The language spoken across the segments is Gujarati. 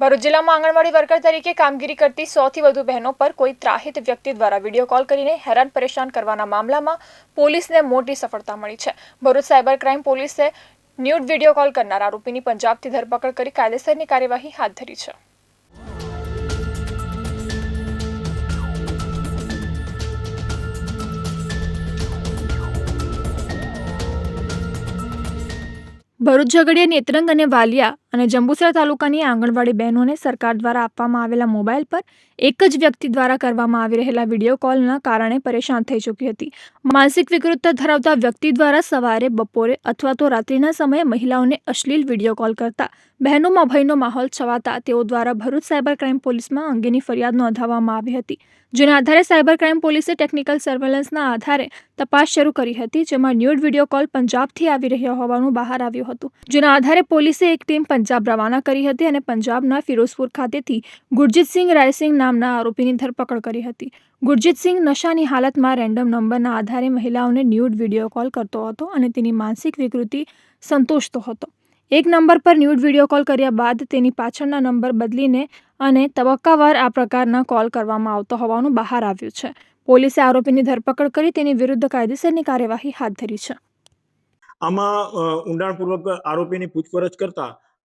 ભરૂચ જિલ્લામાં આંગણવાડી વર્કર તરીકે કામગીરી કરતી સોથી વધુ બહેનો પર કોઈ ત્રાહિત વ્યક્તિ દ્વારા વીડિયો કોલ કરીને હેરાન પરેશાન કરવાના મામલામાં પોલીસને મોટી સફળતા મળી છે. ભરૂચ સાયબર ક્રાઇમ પોલીસે ન્યૂડ વીડિયો કોલ કરનાર આરોપીની પંજાબથી ધરપકડ કરી કાયદેસરની કાર્યવાહી હાથ ધરી છે. ભરૂચ ઝઘડિયા નેત્રંગ અને વાલિયા અને જંબુસર તાલુકાની આંગણવાડી બહેનોને સરકાર દ્વારા આપવામાં આવેલા મોબાઈલ પર એક જ વ્યક્તિ દ્વારા કરવામાં આવી રહેલા વીડિયો કોલના કારણે પરેશાન થઈ ચૂકી હતી. માનસિક વિકૃતતા ધરાવતા વ્યક્તિ દ્વારા સવારે, બપોરે અથવા તો રાત્રિના સમયે મહિલાઓને અશ્લીલ વીડિયો કોલ કરતા બહેનોમાં ભયનો માહોલ છવાતા તેઓ દ્વારા ભરૂચ સાયબર ક્રાઇમ પોલીસમાં અંગેની ફરિયાદ નોંધાવવામાં આવી હતી. જેના આધારે સાયબર ક્રાઇમ પોલીસે ટેકનિકલ સર્વેલન્સના આધારે તપાસ શરૂ કરી હતી, જેમાં ન્યૂડ વીડિયો કોલ પંજાબથી આવી રહ્યો હોવાનું બહાર આવ્યું હતું. જેના આધારે પોલીસે એક ટીમ પંજાબ રવાના કરી હતી અને પંજાબના ફિરોઝપુર ખાતેથી ગુરજીતસિંહ રાયસિંહ નામના આરોપીની ધરપકડ કરી હતી. ગુરજીતસિંહ નશાની હાલતમાં રેન્ડમ નંબરના આધારે મહિલાઓને ન્યૂડ વીડિયો કોલ કરતો હતો અને તેની માનસિક વિકૃતિ સંતોષતો હતો. એક નંબર પર ન્યૂડ વીડિયો કોલ કર્યા બાદ તેની પાછળના નંબર બદલીને અને તબક્કાવાર આ પ્રકારના કોલ કરવામાં આવતો હોવાનું બહાર આવ્યું છે. પોલીસે આરોપીની ધરપકડ કરી તેની વિરુદ્ધ કાયદેસરની કાર્યવાહી હાથ ધરી છે. આમાં ઊંડાણપૂર્વક આરોપીની પૂછપરછ કરતા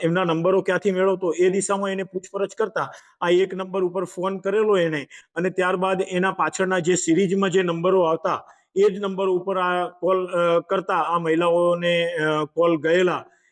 એમના નંબરો ક્યાંથી મેળવતો એ દિશામાં એને પૂછપરછ કરતા આ એક નંબર ઉપર ફોન કરેલો એને અને ત્યારબાદ એના પાછળના જે સિરીઝમાં જે નંબરો આવતા એ જ નંબર ઉપર આ કોલ કરતા આ મહિલાઓને કોલ ગયેલા